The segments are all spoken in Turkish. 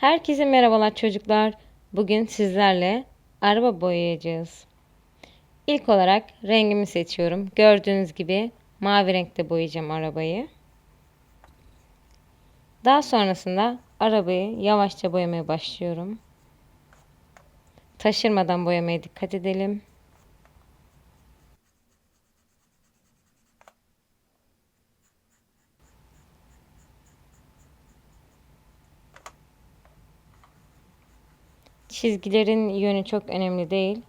Herkese merhabalar çocuklar. Bugün sizlerle araba boyayacağız. İlk olarak rengimi seçiyorum. Gördüğünüz gibi mavi renkte boyayacağım arabayı. Daha sonrasında arabayı yavaşça boyamaya başlıyorum. Taşırmadan boyamaya dikkat edelim. Çizgilerin yönü çok önemli değil.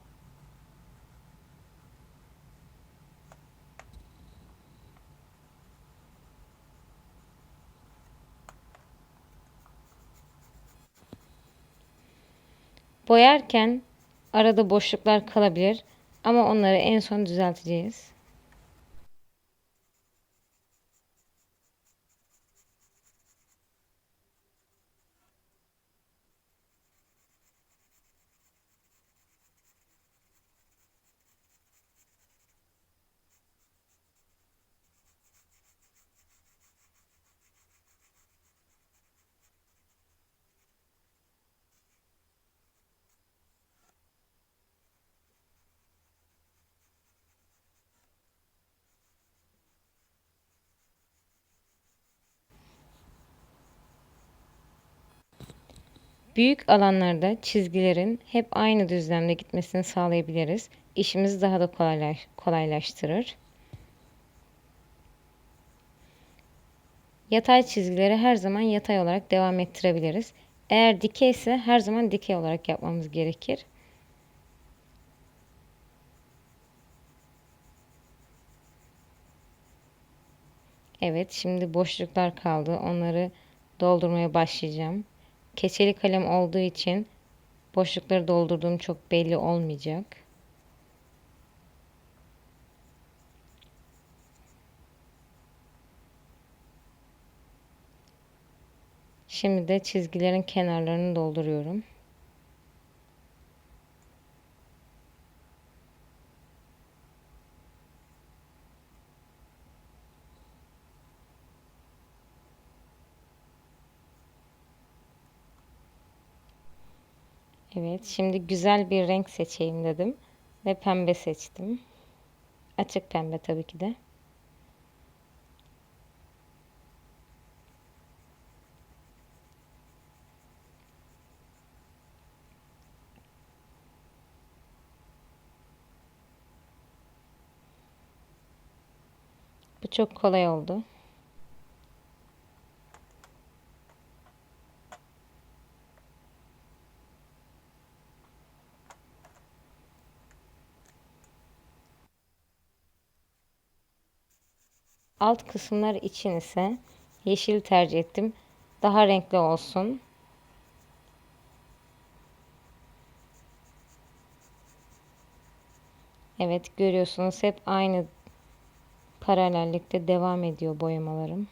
Boyarken arada boşluklar kalabilir ama onları en son düzelteceğiz. Büyük alanlarda çizgilerin hep aynı düzlemde gitmesini sağlayabiliriz. İşimizi daha da kolaylaş kolaylaştırır. Yatay çizgileri her zaman yatay olarak devam ettirebiliriz. Eğer dikey ise her zaman dikey olarak yapmamız gerekir. Evet, şimdi boşluklar kaldı. Onları doldurmaya başlayacağım. Keçeli kalem olduğu için boşlukları doldurduğum çok belli olmayacak. Şimdi de çizgilerin kenarlarını dolduruyorum. Evet, şimdi güzel bir renk seçeyim dedim ve pembe seçtim. Açık pembe tabii ki de. Bu çok kolay oldu. Alt kısımlar için ise yeşil tercih ettim. Daha renkli olsun. Evet görüyorsunuz hep aynı paralellikte devam ediyor boyamalarım.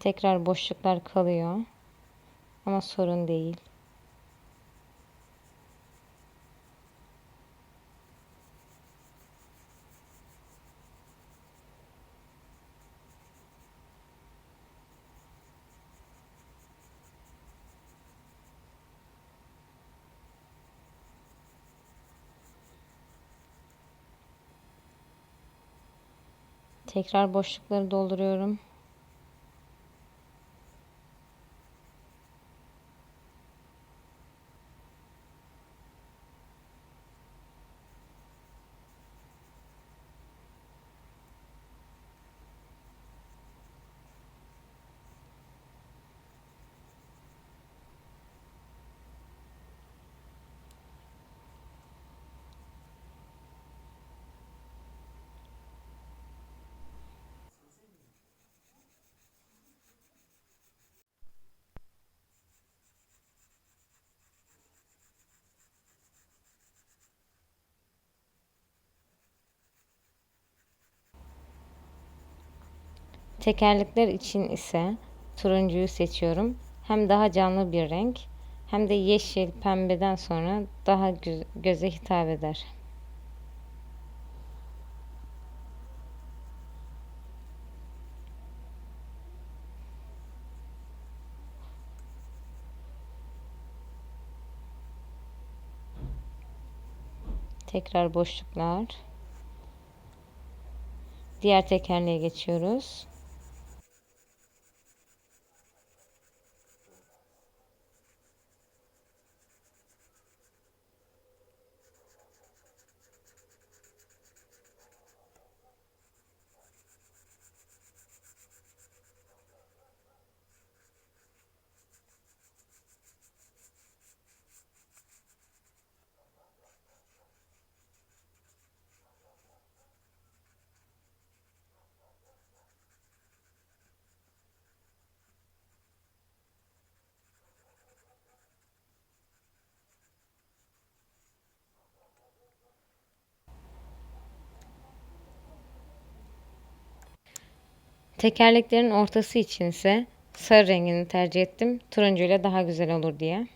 Tekrar boşluklar kalıyor. Ama sorun değil. Tekrar boşlukları dolduruyorum. Tekerlekler için ise turuncuyu seçiyorum. Hem daha canlı bir renk hem de yeşil pembeden sonra daha göze hitap eder. Tekrar boşluklar. Diğer tekerleğe geçiyoruz. Tekerleklerin ortası için ise sarı rengini tercih ettim. Turuncuyla daha güzel olur diye.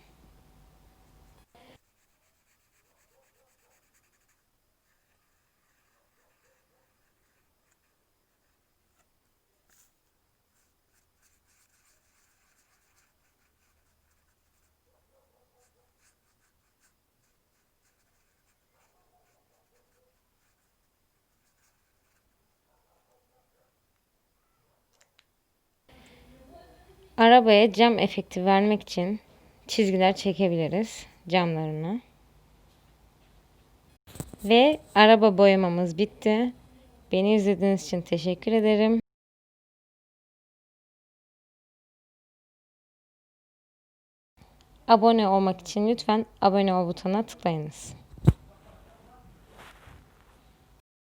Arabaya cam efekti vermek için çizgiler çekebiliriz camlarına. Ve araba boyamamız bitti. Beni izlediğiniz için teşekkür ederim. Abone olmak için lütfen abone ol butonuna tıklayınız.